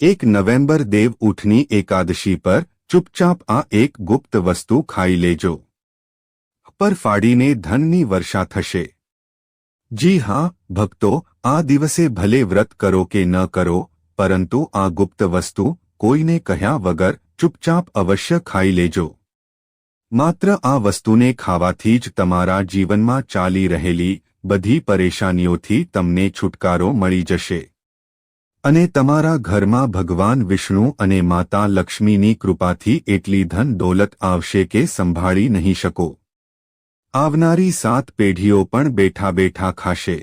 એક નવેમ્બર દેવ ઉઠની એકાદશી પર ચૂપચાપ આ એક ગુપ્ત વસ્તુ ખાઈ લેજો. પર ફાડીને ધનની વર્ષા થશે. જી હા, ભક્તો, આ દિવસે ભલે વ્રત કરો કે ન કરો, પરંતુ આ ગુપ્ત વસ્તુ કોઈને કહ્યા વગર ચૂપચાપ અવશ્ય ખાઈ લેજો. માત્ર આ વસ્તુને ખાવાથી જ તમારા જીવનમાં ચાલી રહેલી બધી પરેશાનીઓથી તમને છુટકારો મળી જશે. અને તમારા ઘરમાં ભગવાન વિષ્ણુ અને માતા લક્ષ્મીની કૃપાથી એટલી ધન દોલત આવશે કે સંભાળી નહીં શકો. આવનારી સાત પેઢીઓ પણ બેઠા બેઠા ખાશે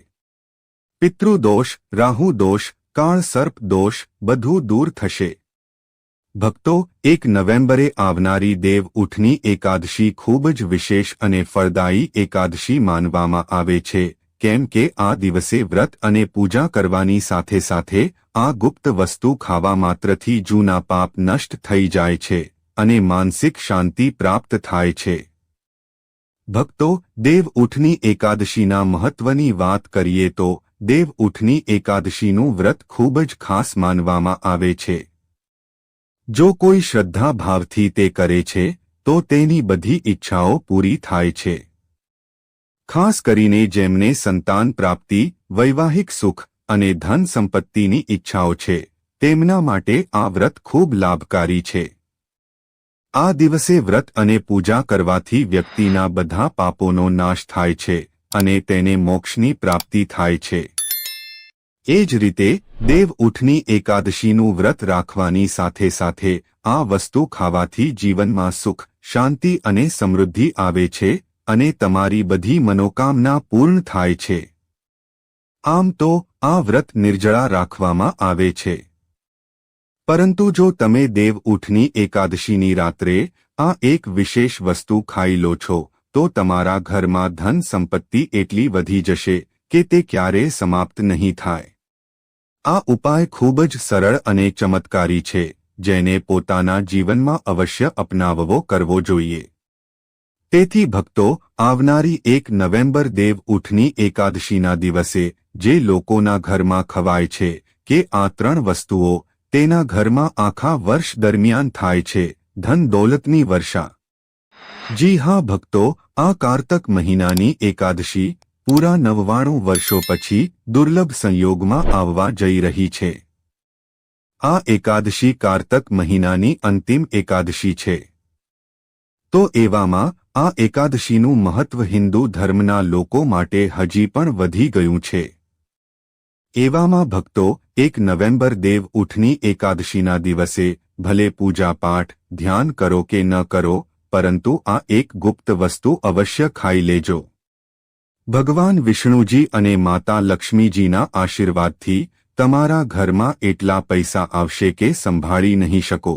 પિતૃદોષ રાહુ દોષ, કાળ સર્પ દોષ બધું દૂર થશે. ભક્તો, એક નવેમ્બરે આવનારી દેવ ઉઠની એકાદશી ખૂબ જ વિશેષ અને ફળદાયી એકાદશી માનવામાં આવે છે. કેમ કે આ દિવસે વ્રત અને પૂજા કરવાની સાથે સાથે આ ગુપ્ત વસ્તુ ખાવા માત્રથી જૂના પાપ નષ્ટ થઈ જાય છે અને માનસિક શાંતિ પ્રાપ્ત થાય છે. ભક્તો, દેવ ઉઠની એકાદશીના મહત્વની વાત કરીએ તો, દેવ ઉઠની એકાદશીનું વ્રત ખૂબ જ ખાસ માનવામાં આવે છે. જો કોઈ શ્રદ્ધા ભાવથી તે કરે છે, તો તેની બધી ઈચ્છાઓ પૂરી થાય છે. ખાસ કરીને જેમને સંતાન પ્રાપ્તિ, વૈવાહિક સુખ અને ધન સંપત્તિની ઈચ્છાઓ છે, તેમના માટે આ વ્રત ખૂબ લાભકારી છે. આ દિવસે વ્રત અને પૂજા કરવાથી વ્યક્તિના બધા પાપોનો નાશ થાય છે અને તેને મોક્ષની પ્રાપ્તિ થાય છે. એ જ રીતે, દેવ ઉઠની એકાદશીનું વ્રત રાખવાની સાથે સાથે આ વસ્તુ ખાવાથી જીવનમાં સુખ, શાંતિ અને સમૃદ્ધિ આવે છે અને તમારી બધી મનોકામના પૂર્ણ થાય છે. આમ તો આ વ્રત નિર્જળા રાખવામાં આવે છે. પરંતુ જો તમે દેવ ઉઠની એકાદશીની રાત્રે આ એક વિશેષ વસ્તુ ખાઈ લો છો, તો તમારા ઘરમાં ધન સંપત્તિ એટલી વધી જશે કે તે ક્યારેય સમાપ્ત નહીં થાય. આ ઉપાય ખૂબ જ સરળ અને ચમત્કારી છે, જેને પોતાના જીવનમાં અવશ્ય અપનાવવો કરવો જોઈએ. તેથી ભક્તો, આવનારી એક નવેમ્બર દેવ ઉઠની એકાદશીના દિવસે, જે લોકોના ઘરમાં ખવાય છે, કે આ ત્રણ વસ્તુઓ, તેના ઘરમાં આખા વર્ષ દરમિયાન થાય છે, ધન દોલતની વર્ષા. જી હા ભક્તો, આ કારતક મહિનાની એકાદશી, પૂરા નવ્વાણું વર્ષો પછી, દુર્લભ સંયોગમાં આવવા જઈ રહી છે. આ એકાદશી કારતક મહિનાની અંતિમ એકાદશી છે. તો એવામાં આ એકાદશીનું મહત્વ હિન્દુ ધર્મના લોકો માટે હજી પણ વધી ગયું છે. એવામાં ભક્તો એક નવેમ્બર દેવ ઉઠની એકાદશીના દિવસે ભલે પૂજાપાઠ, ધ્યાન કરો કે ન કરો, પરંતુ આ એક ગુપ્ત વસ્તુ અવશ્ય ખાઈ લેજો. ભગવાન વિષ્ણુજી અને માતા લક્ષ્મીજીના આશીર્વાદથી તમારા ઘરમાં એટલા પૈસા આવશે કે સંભાળી નહીં શકો.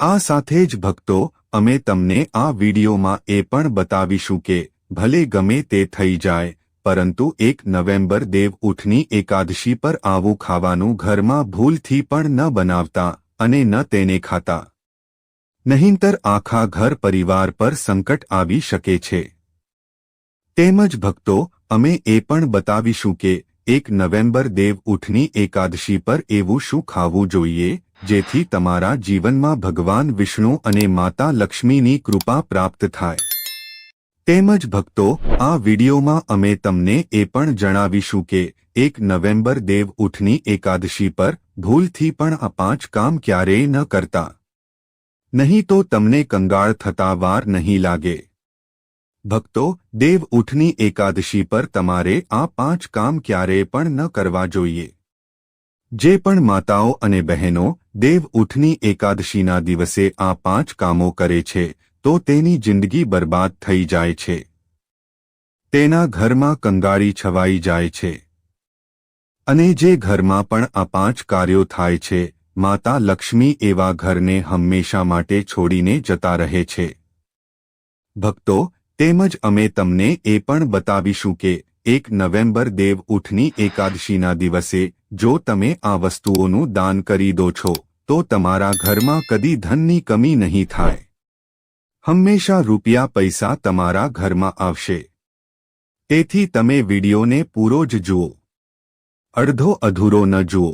આ સાથે જ ભક્તો અમે તમને આ વિડીયોમાં એ પણ બતાવીશું કે ભલે ગમે તે થઈ જાય, પરંતુ એક નવેમ્બર દેવ ઉઠની એકાદશી પર આવું ખાવાનું ઘરમાં ભૂલથી પણ ન બનાવતા અને ન તેને ખાતા. નહીંતર આખા ઘર પરિવાર પર સંકટ આવી શકે છે. તેમજ ભક્તો, અમે એ પણ બતાવીશું કે એક નવેમ્બર દેવ ઉઠની એકાદશી પર એવું શું ખાવું જોઈએ? જેથી તમારા જીવનમાં ભગવાન વિષ્ણુ અને માતા લક્ષ્મીની કૃપા પ્રાપ્ત થાય. તેમજ ભક્તો, આ વિડીયોમાં અમે તમને એ પણ જણાવીશું કે, એક નવેમ્બર દેવ ઉઠની એકાદશી પર ભૂલથી પણ આ પાંચ કામ ક્યારેય ન કરતા. નહીં તો તમને કંગાળ થતા વાર નહીં લાગે. ભક્તો, દેવ ઉઠની એકાદશી પર તમારે આ પાંચ કામ ક્યારેય પણ ન કરવા જોઈએ. જે પણ માતાઓ અને બહેનો દેવ ઉઠની એકાદશીના દિવસે આ પાંચ કામો કરે છે, તો તેની જિંદગી બરબાદ થઈ જાય છે. તેના ઘરમાં કંગાળી છવાઈ જાય છે. અને જે ઘરમાં પણ આ પાંચ કાર્યો થાય છે, માતા લક્ષ્મી એવા ઘરને હંમેશા માટે છોડીને જતા રહે છે. ભક્તો, તેમજ અમે તમને એ પણ બતાવીશું કે, એક નવેમ્બર દેવ ઉઠની એકાદશીના દિવસે જો તમે આ વસ્તુઓનું દાન કરી દો છો, તો તમારા ઘરમાં કદી ધનની કમી નહીં થાય. હંમેશા રૂપિયા પૈસા તમારા ઘરમાં આવશે. તેથી તમે વિડીયોને પૂરો જ જુઓ. અડધો અધૂરો ન જુઓ.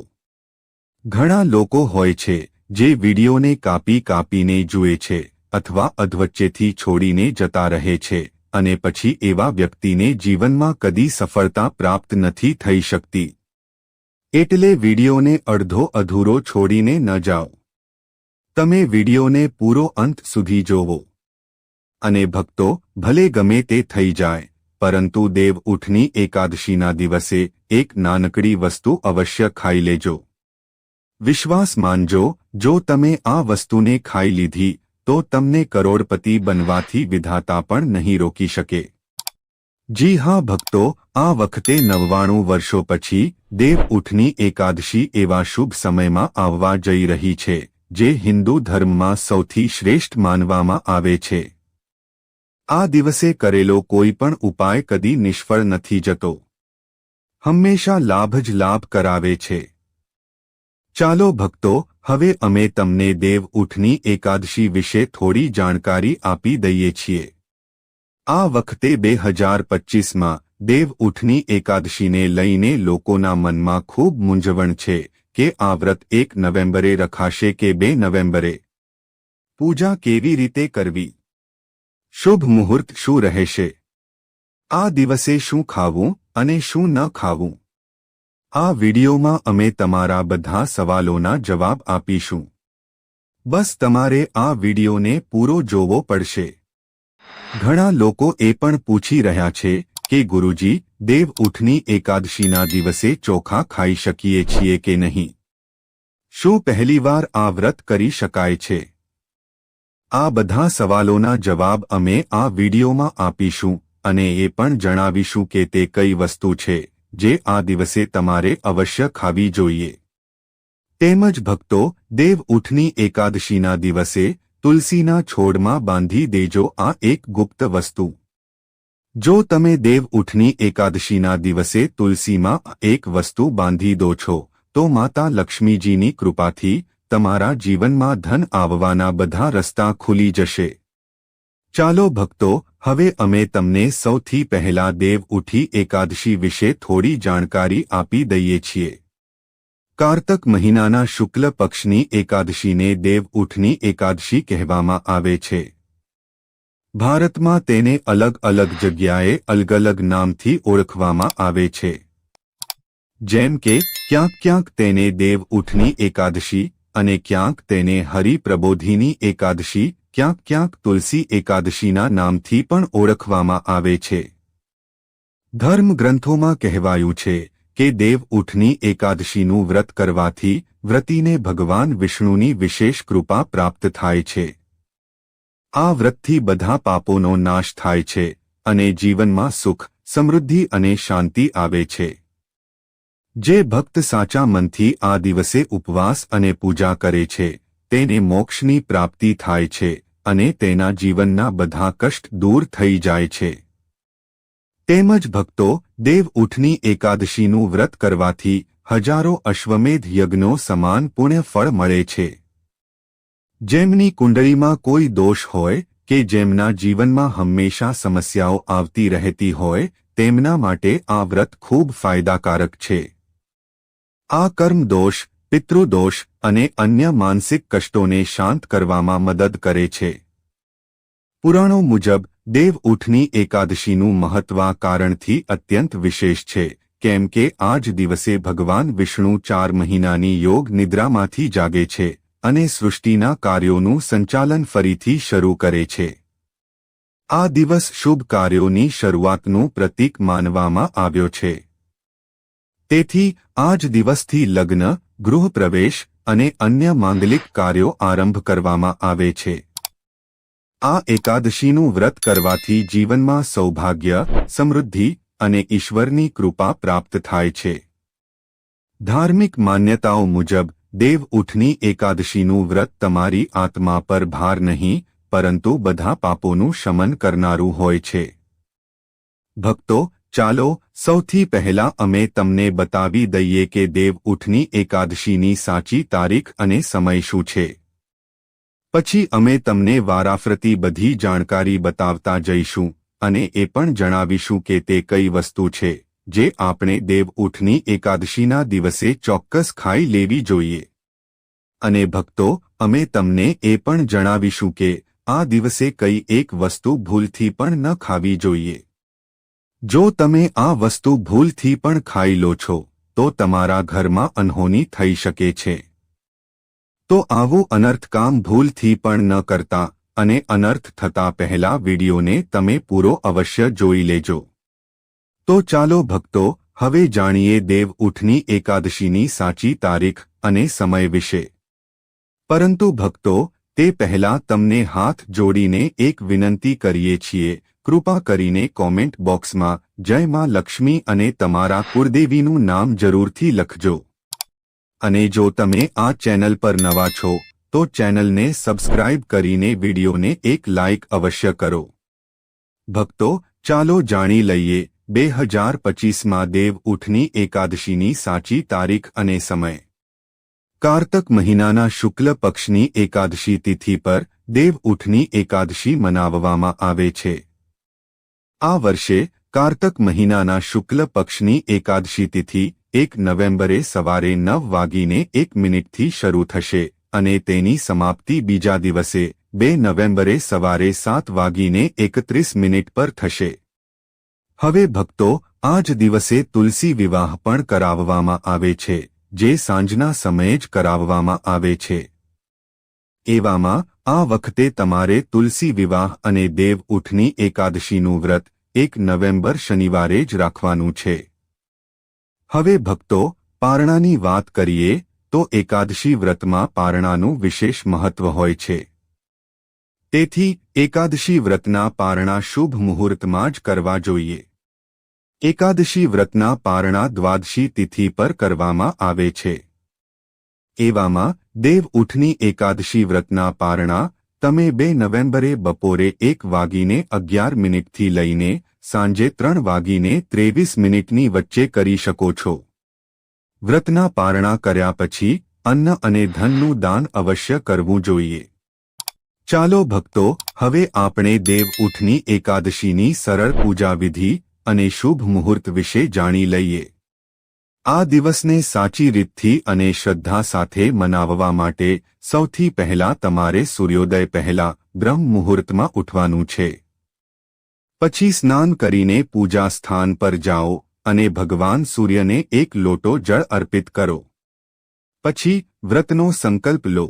ઘણા લોકો હોય છે, જે વિડીયોને કાપી કાપીને જુએ છે, અથવા અધવચ્ચેથી છોડીને જતા રહે છે, અને પછી એવા વ્યક્તિને જીવનમાં કદી સફળતા પ્રાપ્ત નથી થઈ શકતી. એટલે વિડીયોને અડધો અધૂરો છોડીને ન જાઓ. તમે વિડીયોને પૂરો અંત સુધી જોવો. અને ભક્તો, ભલે ગમે તે થઈ જાય, પરંતુ દેવ ઉઠની એકાદશીના દિવસે એક નાનકડી વસ્તુ અવશ્ય ખાઈ લેજો. વિશ્વાસ માનજો, જો તમે આ વસ્તુને ખાઈ લીધી, તો તમને કરોડપતિ બનવાથી વિધાતા પણ નહીં રોકી શકે. જી હા ભક્તો, આ વખતે નવ્વાણું વર્ષો પછી દેવ ઉઠની એકાદશી એવા શુભ સમયમાં આવવા જઈ રહી છે, જે હિન્દુ ધર્મમાં સૌથી શ્રેષ્ઠ માનવામાં આવે છે. આ દિવસે કરેલો કોઈ પણ ઉપાય કદી નિષ્ફળ નથી જતો. હંમેશા લાભ જ લાભ કરાવે છે. ચાલો ભક્તો, હવે અમે તમને દેવ ઉઠની એકાદશી વિશે થોડી જાણકારી આપી દઈએ છીએ. આ વખતે બે હજાર પચ્ચીસમાં દેવ ઉઠની એકાદશીને લઈને લોકોના મનમાં ખૂબ મૂંઝવણ છે કે આ વ્રત એક નવેમ્બરે રખાશે કે બે નવેમ્બરે. પૂજા કેવી રીતે કરવી? શુભ મુહૂર્ત શું રહેશે? આ દિવસે શું ખાવું અને શું ન ખાવું? આ વિડિયોમાં અમે તમારા બધા સવાલોના જવાબ આપીશું. બસ તમારે આ વિડિયોને પૂરો જોવો પડશે. ઘણા લોકો એ પણ પૂછી રહ્યા છે કે ગુરુજી, દેવ ઉઠની એકાદશીના દિવસે ચોખા ખાઈ શકીએ છીએ કે નહીં? શું પહેલીવાર આ વ્રત કરી શકાય છે? આ બધા સવાલોના જવાબ અમે આ વિડીયોમાં આપીશું અને એ પણ જણાવીશું કે તે કઈ વસ્તુ છે જે આ દિવસે તમારે અવશ્ય ખાવી જોઈએ. તેમજ ભક્તો, દેવ ઉઠની એકાદશીના દિવસે તુલસીના છોડમાં બાંધી દેજો આ એક ગુપ્ત વસ્તુ. જો તમે દેવ ઉઠની એકાદશીના દિવસે તુલસીમાં એક વસ્તુ બાંધી દો છો, તો માતા લક્ષ્મીજીની કૃપાથી તમારા જીવનમાં ધન આવવાના બધા રસ્તા ખુલી જશે. ચાલો ભક્તો, હવે અમે તમને સૌથી પહેલા દેવ ઉઠી એકાદશી વિશે થોડી જાણકારી આપી દઈએ છીએ. કારતક મહિનાના શુક્લ પક્ષની એકાદશીને દેવ ઉઠની એકાદશી કહેવામાં આવે છે. ભારતમાં તેને અલગ અલગ જગ્યાએ અલગ અલગ નામથી ઓળખવામાં આવે છે. જેમ કે, ક્યાંક ક્યાંક તેને દેવ ઉઠની એકાદશી અને ક્યાંક તેને હરિપ્રબોધિની એકાદશી, ક્યાંક ક્યાંક તુલસી એકાદશીના નામથી પણ ઓળખવામાં આવે છે. ધર્મગ્રંથોમાં કહેવાયું છે કે દેવ ઉઠની એકાદશીનું વ્રત કરવાથી વ્રતીને ભગવાન વિષ્ણુની વિશેષ કૃપા પ્રાપ્ત થાય છે. આ વ્રતથી બધા પાપોનો નાશ થાય છે અને જીવનમાં સુખ, સમૃદ્ધિ અને શાંતિ આવે છે. જે ભક્ત સાચા મનથી આ દિવસે ઉપવાસ અને પૂજા કરે છે, તેને મોક્ષની પ્રાપ્તિ થાય છે અને તેના જીવનના બધા કષ્ટ દૂર થઈ જાય છે. તેમજ ભક્તો દેવ ઉઠની એકાદશીનું વ્રત કરવાથી હજારો અશ્વમેધ યજ્ઞો સમાન પુણ્ય ફળ મળે છે. જેમની કુંડળીમાં કોઈ દોષ હોય કે જેમના જીવનમાં હંમેશા સમસ્યાઓ આવતી રહેતી હોય, તેમના માટે આ વ્રત ખૂબ ફાયદાકારક છે. આ કર્મ દોષ, પિતૃદોષ અને અન્ય માનસિક કષ્ટોને શાંત કરવામાં મદદ કરે છે. પુરાણો મુજબ દેવ ઉઠની એકાદશીનું મહત્વ કારણથી અત્યંત વિશેષ છે, કેમ કે આ જ દિવસે ભગવાન વિષ્ણુ ચાર મહિનાની યોગ નિદ્રામાંથી જાગે છે અને સૃષ્ટિના કાર્યોનું સંચાલન ફરીથી શરૂ કરે છે. આ દિવસ શુભ કાર્યોની શરૂઆતનું પ્રતીક માનવામાં આવ્યો છે. તેથી આ જ દિવસથી લગ્ન ગૃહપ્રવેશ અને અન્ય માંગલિક કાર્યો આરંભ કરવામાં આવે છે. આ એકાદશીનું વ્રત કરવાથી જીવનમાં સૌભાગ્ય, સમૃદ્ધિ અને ઈશ્વરની કૃપા પ્રાપ્ત થાય છે. ધાર્મિક માન્યતાઓ મુજબ, દેવ ઉઠની એકાદશીનું વ્રત તમારી આત્મા પર ભાર નહીં, પરંતુ બધા પાપોનું શમન કરનારું હોય છે. ભક્તો, ચાલો, સૌથી પહેલા અમે તમને બતાવી દઈએ કે દેવ ઉઠની એકાદશીની સાચી તારીખ અને સમય શું છે. પછી અમે તમને વારાફરતી બધી જાણકારી બતાવતા જઈશું અને એ પણ જણાવીશું કે તે કઈ વસ્તુ છે, જે આપણે દેવ ઉઠની એકાદશીના દિવસે ચોક્કસ ખાઈ લેવી જોઈએ. અને ભક્તો, અમે તમને એ પણ જણાવીશું કે આ દિવસે કઈ એક વસ્તુ ભૂલથી પણ ન ખાવી જોઈએ. જો તમે આ વસ્તુ ભૂલથી પણ ખાઈ લો છો, તો તમારા ઘરમાં અનહોની થઈ શકે છે. તો આવું અનર્થ કામ ભૂલથી પણ ન કરતા અને અનર્થ થતા પહેલા વિડીયોને તમે પૂરો અવશ્ય જોઈ લેજો. તો ચાલો ભક્તો, હવે જાણીએ દેવ ઉઠની એકાદશીની સાચી તારીખ અને સમય વિશે. પરંતુ ભક્તો, તે પહેલા તમને હાથ જોડીને એક વિનંતી કરીએ છીએ, કૃપા કરીને કોમેન્ટ બોક્સમાં, જય માં લક્ષ્મી અને તમારા કુળદેવીનું નામ જરૂરથી લખજો. અને જો તમે આ ચેનલ પર નવા છો, તો ચેનલને સબસ્ક્રાઇબ કરીને વિડીયોને એક લાઇક અવશ્ય કરો. ભક્તો, ચાલો જાણી લઈએ બે હજાર પચીસમાં દેવ ઉઠની એકાદશીની સાચી તારીખ અને સમય. કારતક મહિનાના શુક્લ પક્ષની એકાદશી તિથિ પર દેવ ઉઠની એકાદશી મનાવવામાં આવે છે. આ વર્ષે કારતક મહિનાના શુક્લ પક્ષની એકાદશી તિથિ એક નવેમ્બરે સવારે નવ વાગીને એક મિનિટથી શરૂ થશે અને તેની સમાપ્તિ બીજા દિવસે, બે નવેમ્બરે સવારે સાત વાગીને એકત્રીસ મિનિટ પર થશે. હવે ભક્તો આ જ દિવસે તુલસી વિવાહ પણ કરાવવામાં આવે છે, જે સાંજના સમયે જ કરાવવામાં આવે છે. એવામાં, આ વખતે તમારે તુલસી વિવાહ અને દેવ ઉઠની એકાદશીનું વ્રત એક નવેમ્બર શનિવારે જ રાખવાનું છે. હવે ભક્તો, પારણાની વાત કરીએ, તો એકાદશી વ્રતમાં પારણાનું વિશેષ મહત્વ હોય છે. તેથી, એકાદશી વ્રતના પારણા શુભ મુહૂર્તમાં જ કરવા જોઈએ. એકાદશી વ્રતના પારણા દ્વાદશી તિથિ પર કરવામાં આવે છે. એવામાં, દેવ ઉઠની એકાદશી વ્રતના પારણા, તમે બે નવેમ્બરે બપોરે એક વાગીને અગિયાર મિનિટથી લઈને સાંજે ત્રણ વાગીને ત્રેવીસ મિનિટની વચ્ચે કરી શકો છો. વ્રતના પારણા કર્યા પછી અન્ન અને ધનનું દાન અવશ્ય કરવું જોઈએ. ચાલો ભક્તો, હવે આપણે દેવ ઉઠની એકાદશીની સરળ પૂજા વિધિ અને શુભ મુહૂર્ત વિશે જાણી લઈએ. આ દિવસને સાચી રીતથી અને શ્રદ્ધા સાથે મનાવવા માટે સૌથી પહેલા તમારે સૂર્યોદય પહેલા બ્રહ્મ મુહૂર્તમાં ઉઠવાનું છે. પછી સ્નાન કરીને પૂજા સ્થાન પર જાઓ અને ભગવાન સૂર્યને એક લોટો જળ અર્પિત કરો. પછી વ્રતનો સંકલ્પ લો.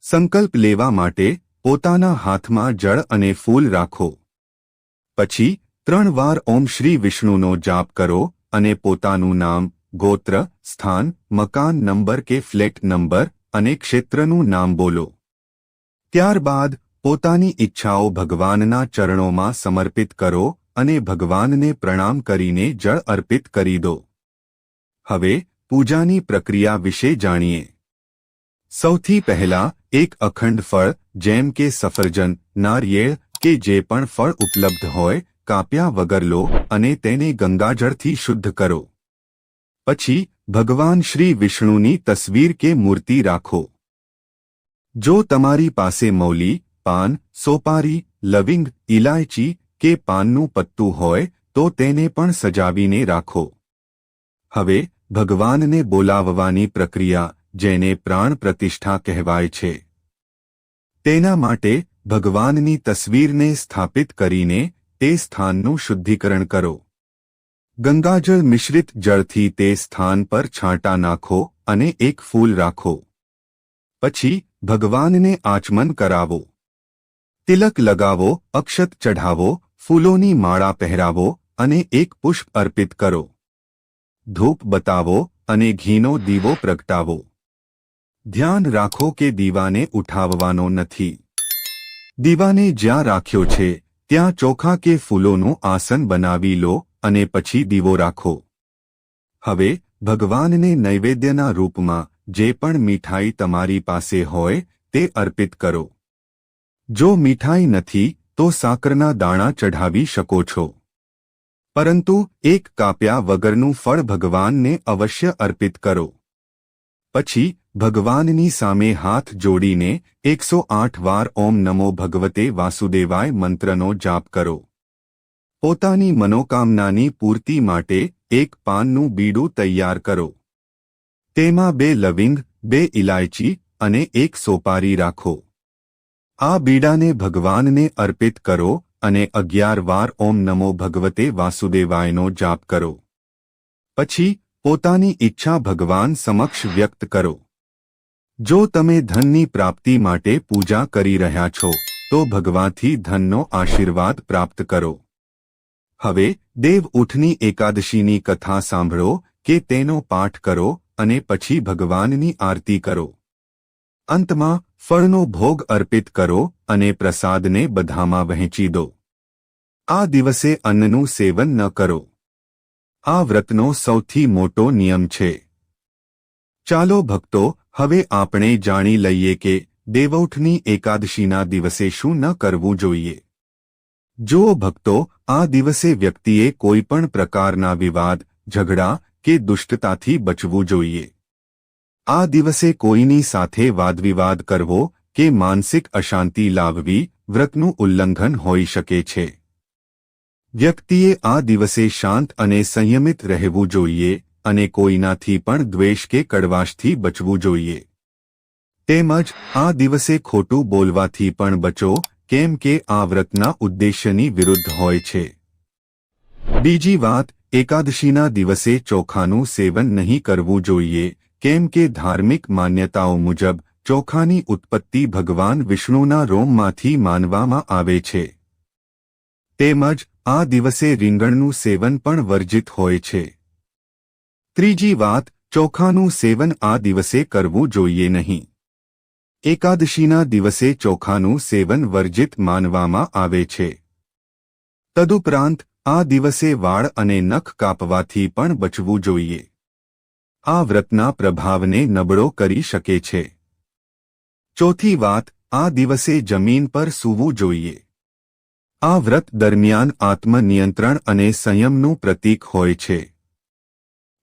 સંકલ્પ લેવા માટે પોતાના હાથમાં જળ અને ફૂલ રાખો. પછી ત્રણ વાર ઓમ શ્રી વિષ્ણુનો જાપ કરો અને પોતાનું નામ, ગોત્ર, સ્થાન, મકાન નંબર કે ફ્લેટ નંબર અને ક્ષેત્રનું નામ બોલો. ત્યારબાદ પોતાની ઈચ્છાઓ ભગવાનના ચરણોમાં સમર્પિત કરો અને ભગવાનને પ્રણામ કરીને જળ અર્પિત કરી દો. હવે, પૂજાની પ્રક્રિયા વિશે જાણીએ. સૌથી પહેલા, એક અખંડ ફળ, જેમ કે સફરજન, નારિયેળ, કે જે પણ ફળ ઉપલબ્ધ હોય, કાપ્યા વગર લો અને તેને ગંગાજળથી શુદ્ધ કરો. પછી, ભગવાન શ્રી વિષ્ણુની તસવીર કે મૂર્તિ રાખો. જો તમારી પાસે મૌલી પાન, સોપારી, લવિંગ ઇલાયચી કે પાનનું પત્તું હોય તો તેને પણ સજાવીને રાખો. હવે, ભગવાનને બોલાવવાની પ્રક્રિયા જેને પ્રાણ પ્રતિષ્ઠા કહેવાય છે. તેના માટે ભગવાનની તસવીરને સ્થાપિત કરીને તે સ્થાનનું શુદ્ધિકરણ કરો. ગંગાજળ મિશ્રિત જળથી તે સ્થાન પર છાંટા નાખો અને એક ફૂલ રાખો. પછી, ભગવાનને આચમન કરાવો. તિલક લગાવો, અક્ષત ચઢાવો, ફૂલોની માળા પહેરાવો અને એક પુષ્પ અર્પિત કરો. ધૂપ બતાવો અને ઘીનો દીવો પ્રગટાવો. ધ્યાન રાખો કે દીવાને ઉઠાવવાનો નથી. દીવાને જ્યાં રાખ્યો છે, ત્યાં ચોખા કે ફૂલોનું આસન બનાવી લો અને પછી દીવો રાખો. હવે, ભગવાનને નૈવેદ્યના રૂપમાં જે પણ મીઠાઈ તમારી પાસે હોય, તે અર્પિત કરો. જો મીઠાઈ નથી, તો સાકરના દાણા ચઢાવી શકો છો. પરંતુ એક કાપ્યા વગરનું ફળ ભગવાનને અવશ્ય અર્પિત કરો. પછી, ભગવાનની સામે હાથ જોડીને એકસો આઠ વાર ઓમ નમો ભગવતે વાસુદેવાય મંત્રનો જાપ કરો. પોતાની મનોકામનાની પૂર્તિ માટે એક પાનનું બીડું તૈયાર કરો. તેમાં બે લવિંગ, બે ઇલાયચી અને એક સોપારી રાખો. આ બીડાને ભગવાનને અર્પિત કરો અને અગિયાર વાર ઓમ નમો ભગવતે વાસુદેવાયનો જાપ કરો. પછી પોતાની ઈચ્છા ભગવાન સમક્ષ વ્યક્ત કરો. જો તમે ધનની પ્રાપ્તિ માટે પૂજા કરી રહ્યા છો, તો ભગવાનથી ધનનો આશીર્વાદ પ્રાપ્ત કરો. હવે દેવ ઉઠની એકાદશીની કથા સાંભળો કે તેનો પાઠ કરો અને પછી ભગવાનની આરતી કરો. અંતમાં ફળનો ભોગ અર્પિત કરો અને પ્રસાદને બધામાં વહેંચી દો. આ દિવસે અન્નનું સેવન ન કરો. આ વ્રતનો સૌથી મોટો નિયમ છે. ચાલો ભક્તો, હવે આપણે જાણી લઈએ કે દેવૌઠની એકાદશીના દિવસે શું ન કરવું જોઈએ. જો ભક્તો, આ દિવસે વ્યક્તિએ કોઈ પણ પ્રકારના વિવાદ, ઝઘડા કે દુષ્ટતાથી બચવું જોઈએ. આ દિવસે કોઈની સાથે વાદવિવાદ કરવો કે માનસિક અશાંતિ લાવવી વ્રતનું ઉલ્લંઘન હોઈ શકે છે. વ્યક્તિએ આ દિવસે શાંત અને સંયમિત રહેવું જોઈએ અને કોઈનાથી પણ દ્વેષ કે કડવાશથી બચવું જોઈએ. તેમજ આ દિવસે ખોટું બોલવાથી પણ બચો કેમ કે આ વ્રતના ઉદ્દેશ્યની વિરુદ્ધ હોય છે. બીજી વાત, એકાદશીના દિવસે ચોખાનું સેવન નહીં કરવું જોઈએ કેમ કે ધાર્મિક માન્યતાઓ મુજબ, ચોખાની ઉત્પત્તિ ભગવાન વિષ્ણુના રોમમાંથી માનવામાં આવે છે. તેમજ, આ દિવસે રીંગણનું સેવન પણ વર્જિત હોય છે. ત્રીજી વાત, ચોખાનું સેવન આ દિવસે કરવું જોઈએ નહીં. એકાદશીના દિવસે ચોખાનું સેવન વર્જિત માનવામાં આવે છે. તદુપરાંત, આ દિવસે વાળ અને નખ કાપવાથી પણ બચવું જોઈએ. આ વ્રતના પ્રભાવને નબળો કરી શકે છે. ચોથી વાત, આ દિવસે જમીન પર સૂવું જોઈએ. આ વ્રત દરમિયાન આત્મનિયંત્રણ અને સંયમનું પ્રતીક હોય છે.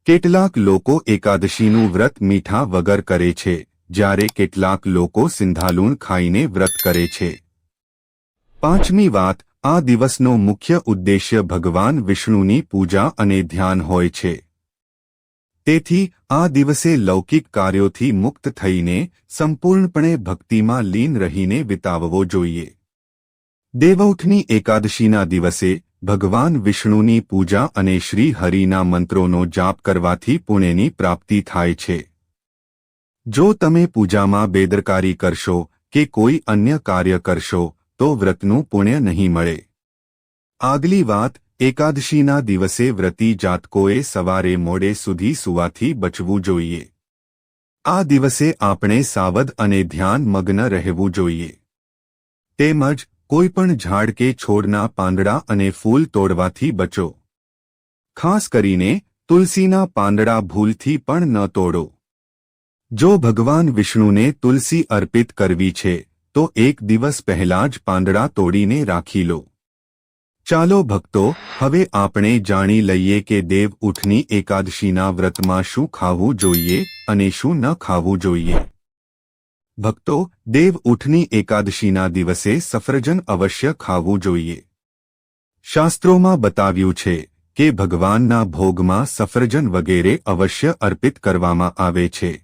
કેટલાક લોકો એકાદશીનું વ્રત મીઠા વગર કરે છે, જ્યારે કેટલાક લોકો સિંધાલૂણ ખાઈને વ્રત કરે છે. પાંચમી વાત, આ દિવસનો મુખ્ય ઉદ્દેશ્ય ભગવાન વિષ્ણુની પૂજા અને ધ્યાન હોય છે. તેથી આ દિવસે લૌકિક કાર્યોથી મુક્ત થઈને સંપૂર્ણપણે ભક્તિમાં લીન રહીને વિતાવવો જોઈએ. દેવૌઠની એકાદશીના દિવસે ભગવાન વિષ્ણુની પૂજા અને શ્રી હરિના મંત્રોનો જાપ કરવાથી પુણ્યની પ્રાપ્તિ થાય છે. જો તમે પૂજામાં બેદરકારી કરશો કે કોઈ અન્ય કાર્ય કરશો, તો વ્રતનું પુણ્ય નહીં મળે. આગલી વાત એકાદશીના દિવસે વ્રતી જાતકોએ સવારે મોડે સુધી સુવાથી બચવું જોઈએ. આ દિવસે આપણે સાવધ અને ધ્યાન મગ્ન રહેવું જોઈએ. તેમજ કોઈપણ ઝાડ કે છોડના પાંદડા અને ફૂલ તોડવાથી બચો. ખાસ કરીને તુલસીના પાંદડા ભૂલથી પણ ન તોડો. જો ભગવાન વિષ્ણુને તુલસી અર્પિત કરવી છે, તો એક દિવસ પહેલાં જ પાંદડા તોડીને રાખી લો. ચાલો ભક્તો, હવે આપણે જાણી લઈએ કે દેવ ઉઠની એકાદશીના વ્રતમાં શું ખાવું જોઈએ અને શું ન ખાવું જોઈએ. ભક્તો, દેવ ઉઠની એકાદશીના દિવસે સફરજન અવશ્ય ખાવું જોઈએ. શાસ્ત્રોમાં બતાવ્યું છે કે ભગવાનના ભોગમાં સફરજન વગેરે અવશ્ય અર્પિત કરવામાં આવે છે.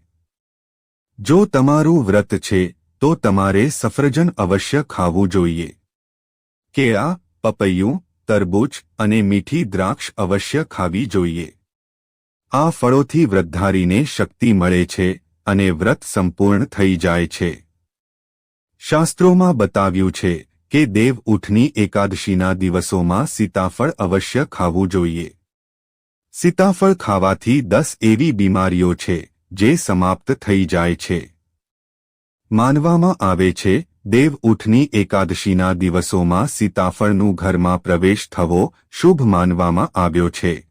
જો તમારું વ્રત છે, તો તમારે સફરજન અવશ્ય ખાવું જોઈએ. કેળા પપૈયું, તરબૂચ અને મીઠી દ્રાક્ષ અવશ્ય ખાવી જોઈએ. આ ફળોથી વ્રતધારીને શક્તિ મળે છે અને વ્રત સંપૂર્ણ થઈ જાય છે. શાસ્ત્રોમાં બતાવ્યું છે કે દેવ ઉઠની એકાદશીના દિવસોમાં સીતાફળ અવશ્ય ખાવું જોઈએ. સીતાફળ ખાવાથી દસ એવી બીમારીઓ છે જે સમાપ્ત થઈ જાય છે. માનવામાં આવે છે દેવ ઉઠની એકાદશીના દિવસોમાં સીતાફળનું ઘરમાં પ્રવેશ થવો શુભ માનવામાં આવ્યો છે.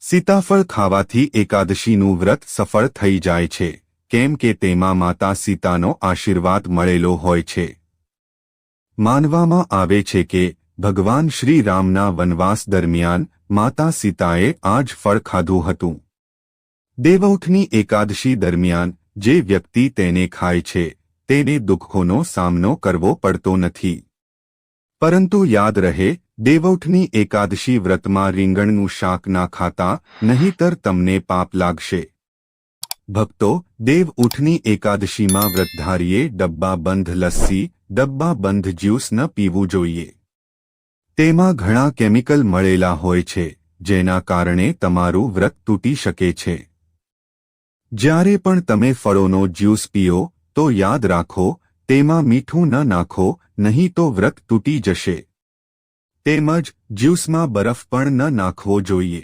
સીતાફળ ખાવાથી એકાદશીનું વ્રત સફળ થઈ જાય છે, કેમ કે તેમાં માતા સીતાનો આશીર્વાદ મળેલો હોય છે. માનવામાં આવે છે કે, ભગવાન શ્રી રામના વનવાસ દરમિયાન માતા સીતાએ આ જ ફળ ખાધું હતું. દેવૌઠની એકાદશી દરમિયાન જે વ્યક્તિ તેને ખાય છે તેને દુઃખોનો સામનો કરવો પડતો નથી. પરંતુ યાદ રહે દેવૌઠની એકાદશી વ્રતમાં રીંગણનું શાક ના ખાતા, નહીંતર તમને પાપ લાગશે. ભક્તો દેવ ઉઠની એકાદશીમાં વ્રતધારીએ ડબ્બા બંધ લસ્સી, ડબ્બા બંધ જ્યુસ ન પીવું જોઈએ. તેમાં ઘણા કેમિકલ મળેલા હોય છે, જેના કારણે તમારું વ્રત તૂટી શકે છે. જ્યારે પણ તમે ફળોનો જ્યુસ પીઓ તો યાદ રાખો, તેમાં મીઠું ન નાખો, નહીં તો વ્રત તૂટી જશે. તેમજ જ્યુસમાં બરફ પણ ન નાખવો જોઈએ.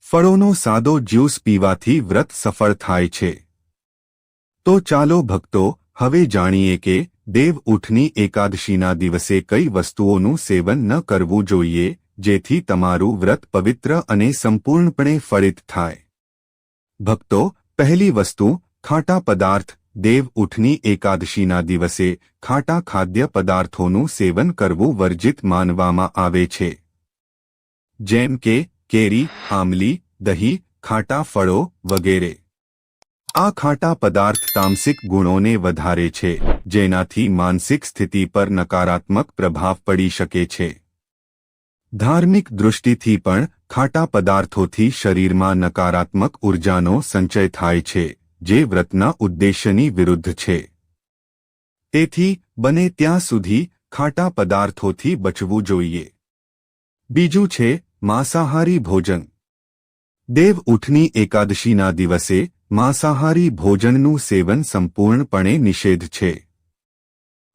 ફળોનો સાદો જ્યુસ પીવાથી વ્રત સફળ થાય છે. તો ચાલો ભક્તો, હવે જાણીએ કે દેવ ઉઠની એકાદશીના દિવસે કઈ વસ્તુઓનું સેવન ન કરવું જોઈએ, જેથી તમારું વ્રત પવિત્ર અને સંપૂર્ણપણે ફળિત થાય. ભક્તો, પહેલી વસ્તુ, ખાટા પદાર્થ દેવ ઉઠની એકાદશીના દિવસે ખાટા ખાદ્ય પદાર્થોનું સેવન કરવું વર્જિત માનવામાં આવે છે. જેમ કે, કેરી આમલી દહીં, ખાટા ફળો વગેરે. આ ખાટા પદાર્થ તામસિક ગુણોને વધારે છે, જેનાથી માનસિક સ્થિતિ પર નકારાત્મક પ્રભાવ પડી શકે છે. ધાર્મિક દૃષ્ટિથી પણ ખાટા પદાર્થોથી શરીરમાં નકારાત્મક ઉર્જાનો સંચય થાય છે. જે વ્રતના ઉદ્દેશ્યની વિરુદ્ધ છે. તેથી, બને ત્યાં સુધી ખાટા પદાર્થોથી બચવું જોઈએ. બીજું છે, માંસાહારી ભોજન. દેવ ઉઠની એકાદશીના દિવસે, માંસાહારી ભોજનનું સેવન સંપૂર્ણપણે નિષેધ છે.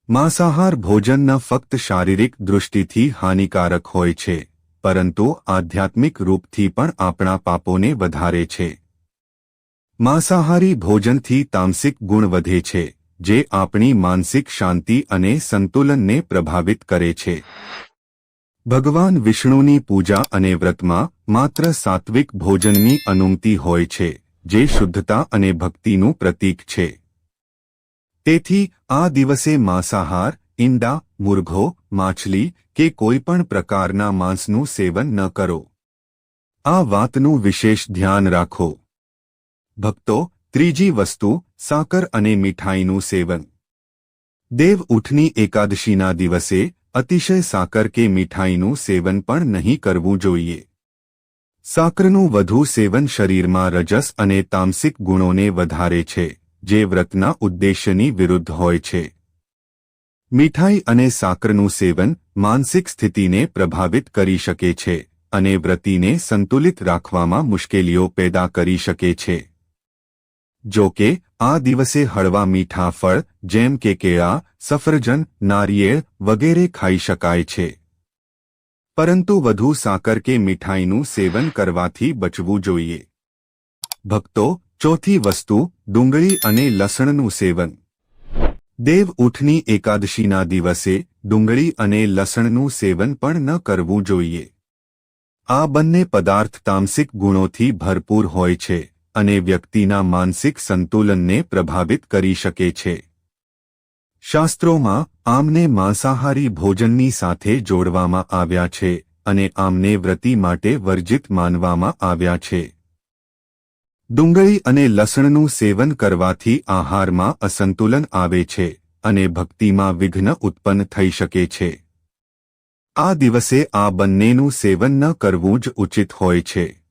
માંસાહાર ભોજન ન ફક્ત શારીરિક દૃષ્ટિથી હાનિકારક હોય છે, પરંતુ આધ્યાત્મિક રૂપથી પણ આપણા પાપોને વધારે છે. માંસાહારી ભોજનથી તામસિક ગુણ વધે છે, જે આપણી માનસિક શાંતિ અને સંતુલનને પ્રભાવિત કરે છે. ભગવાન વિષ્ણુની પૂજા અને વ્રતમાં માત્ર સાત્વિક ભોજનની અનુમતિ હોય છે, જે શુદ્ધતા અને ભક્તિનું પ્રતીક છે. તેથી, આ દિવસે માંસાહાર, ઈંડા, મુરઘો, માછલી કે કોઈપણ પ્રકારના માંસનું સેવન ન કરો. આ વાતનું વિશેષ ધ્યાન રાખો. ભક્તો, ત્રીજી વસ્તુ, સાકર અને મીઠાઈનું સેવન. દેવ ઉઠની એકાદશીના દિવસે, અતિશય સાકર કે મીઠાઈનું સેવન પણ નહીં કરવું જોઈએ. સાકરનું વધુ સેવન શરીરમાં રજસ અને તામસિક ગુણોને વધારે છે, જે વ્રતના ઉદ્દેશ્યની વિરુદ્ધ હોય છે. મીઠાઈ અને સાકરનું સેવન, માનસિક સ્થિતિને પ્રભાવિત કરી શકે છે, અને વ્રતિને સંતુલિત રાખવામાં મુશ્કેલીઓ પેદા કરી શકે છે. જો કે, આ દિવસે હળવા મીઠા ફળ, જેમ કે કેળા, સફરજન, નારિયેળ વગેરે ખાઈ શકાય છે. પરંતુ વધુ સાકર કે મીઠાઈનું સેવન કરવાથી બચવું જોઈએ. ભક્તો, ચોથી વસ્તુ, ડુંગળી અને લસણનું સેવન. દેવ ઉઠની એકાદશીના દિવસે, ડુંગળી અને લસણનું સેવન પણ ન કરવું જોઈએ. આ બંને પદાર્થ તામસિક ગુણોથી ભરપૂર હોય છે. અને વ્યક્તિના માનસિક સંતુલનને પ્રભાવિત કરી શકે છે. શાસ્ત્રોમાં આમને માંસાહારી ભોજનની સાથે જોડવામાં આવ્યા છે અને આમને વ્રતિ માટે વર્જિત માનવામાં આવ્યા છે. ડુંગળી અને લસણનું સેવન કરવાથી આહારમાં અસંતુલન આવે છે અને ભક્તિમાં વિઘ્ન ઉત્પન્ન થઈ શકે છે. આ દિવસે આ બંનેનું સેવન ન કરવું જ ઉચિત હોય છે.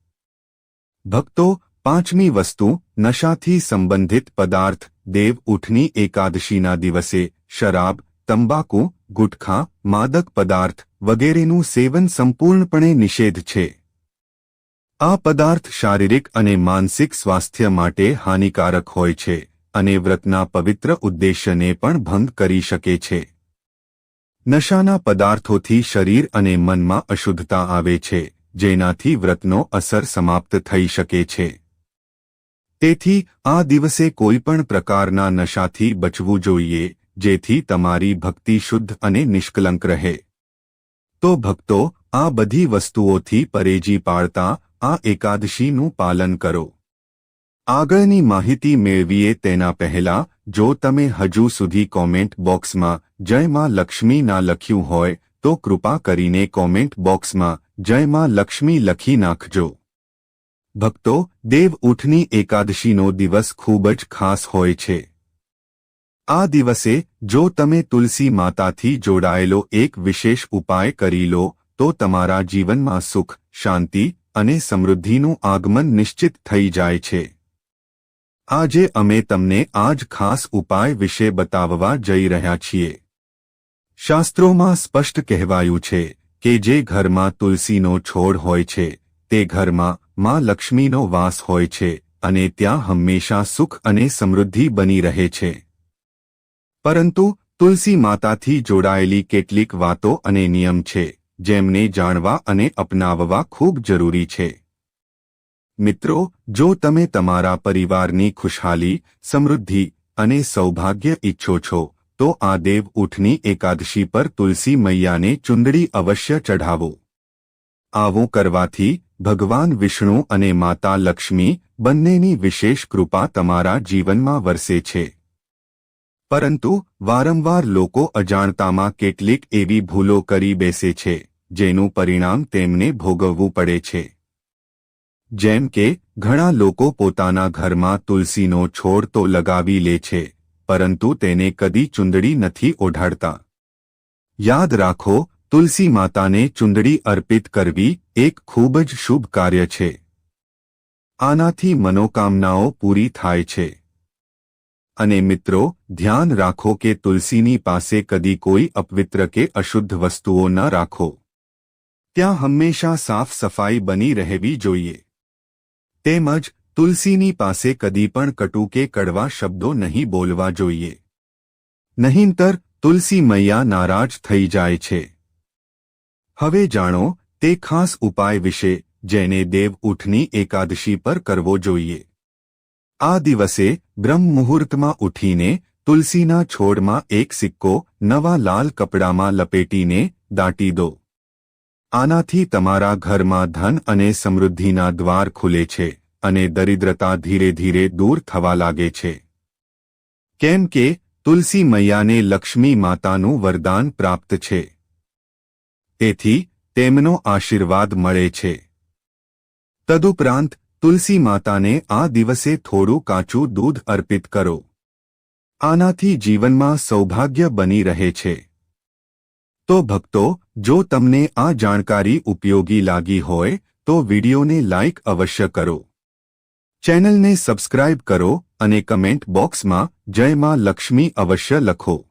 ભક્તો પાંચમી વસ્તુ, નશાથી સંબંધિત પદાર્થ, દેવ ઉઠની એકાદશીના દિવસે, શરાબ, તંબાકુ, ગુટખા, માદક પદાર્થ વગેરેનું સેવન સંપૂર્ણપણે નિષેધ છે. આ પદાર્થ શારીરિક અને માનસિક સ્વાસ્થ્ય માટે હાનિકારક હોય છે અને વ્રતના પવિત્ર ઉદ્દેશ્યને પણ ભંગ કરી શકે છે. નશાના પદાર્થોથી શરીર અને મનમાં અશુદ્ધતા આવે છે, જેનાથી વ્રતનો અસર સમાપ્ત થઈ શકે છે. તેથી આ દિવસે કોઈપણ પ્રકારના નશાથી બચવું જોઈએ, જેથી તમારી ભક્તિ શુદ્ધ અને નિષ્કલંક રહે. તો ભક્તો, આ બધી વસ્તુઓથી પરેજી પાળતા આ એકાદશીનું પાલન કરો. આગળની માહિતી મેળવીએ તેના પહેલા, જો તમે હજુ સુધી કોમેન્ટ બોક્સમાં, જય માં લક્ષ્મી ના લખ્યું હોય, તો કૃપા કરીને કોમેન્ટ બોક્સમાં, જય માં લક્ષ્મી લખી નાખજો. ભક્તો, દેવ ઉઠની એકાદશીનો દિવસ ખૂબ જ ખાસ હોય છે. આ દિવસે, જો તમે તુલસી માતાથી જોડાયેલો એક વિશેષ ઉપાય કરી લો, તો તમારા જીવનમાં સુખ, શાંતિ અને સમૃદ્ધિનું આગમન નિશ્ચિત થઈ જાય છે. આજે અમે તમને આ જ ખાસ ઉપાય વિશે બતાવવા જઈ રહ્યા છીએ. શાસ્ત્રોમાં સ્પષ્ટ કહેવાયું છે કે જે ઘરમાં તુલસીનો છોડ હોય છે, તે ઘરમાં માં લક્ષ્મીનો વાસ હોય છે અને ત્યાં હંમેશા સુખ અને સમૃદ્ધિ બની રહે છે. પરંતુ તુલસી માતાથી જોડાયેલી કેટલીક વાતો અને નિયમ છે, જેમને જાણવા અને અપનાવવા ખૂબ જરૂરી છે. મિત્રો, જો તમે તમારા પરિવારની ખુશહાલી, સમૃદ્ધિ અને સૌભાગ્ય ઈચ્છો છો, તો આ દેવ ઉઠની એકાદશી પર તુલસી મૈયાને ચુંદડી અવશ્ય ચઢાવો. આવું કરવાથી ભગવાન વિષ્ણુ અને માતા લક્ષ્મી બંનેની વિશેષ કૃપા તમારા જીવનમાં વરસે છે. પરંતુ વારંવાર લોકો અજાણતામાં કેટલીક એવી ભૂલો કરી બેસે છે, જેનું પરિણામ તેમને ભોગવવું પડે છે. જેમ કે, ઘણા લોકો પોતાના ઘરમાં તુલસીનો છોડ તો લગાવી લે છે, પરંતુ તેને કદી ચુંદડી નથી ઓઢાડતા. યાદ રાખો તુલસી માતાને ચુંદડી અર્પિત કરવી એક ખૂબ જ શુભ કાર્ય છે. આનાથી મનોકામનાઓ પૂરી થાય છે. અને મિત્રો, ધ્યાન રાખો કે તુલસીની પાસે કદી કોઈ અપવિત્ર કે અશુદ્ધ વસ્તુઓ ન રાખો. ત્યાં હંમેશા સાફ સફાઈ બની રહેવી જોઈએ. તેમજ, તુલસીની પાસે કદી પણ કટુ કે કડવા શબ્દો નહીં બોલવા જોઈએ. નહીંતર, તુલસી મૈયા નારાજ થઈ જાય છે. હવે જાણો, તે ખાસ ઉપાય વિશે જેને દેવ ઉઠની એકાદશી પર કરવો જોઈએ. આ દિવસે બ્રહ્મ મુહૂર્તમાં ઉઠીને તુલસીના છોડમાં એક સિક્કો નવા લાલ કપડામાં લપેટીને દાટી દો. આનાથી તમારા ઘરમાં ધન અને સમૃદ્ધિના દ્વાર ખુલે છે અને દરિદ્રતા ધીરે ધીરે દૂર થવા લાગે છે. કેમ કે તુલસી મૈયાને લક્ષ્મી માતાનું વરદાન પ્રાપ્ત છે. તેથી તેમનો આશીર્વાદ મળે છે. તદુપરાંત તુલસી માતાને આ દિવસે થોડું કાચું દૂધ અર્પિત કરો. આનાથી જીવનમાં સૌભાગ્ય બની રહે છે. તો ભક્તો, જો તમને આ જાણકારી ઉપયોગી લાગી હોય, તો વિડીયોને લાઇક અવશ્ય કરો. ચેનલને સબસ્ક્રાઇબ કરો અને કમેન્ટ બોક્સમાં જય માં લક્ષ્મી અવશ્ય લખો.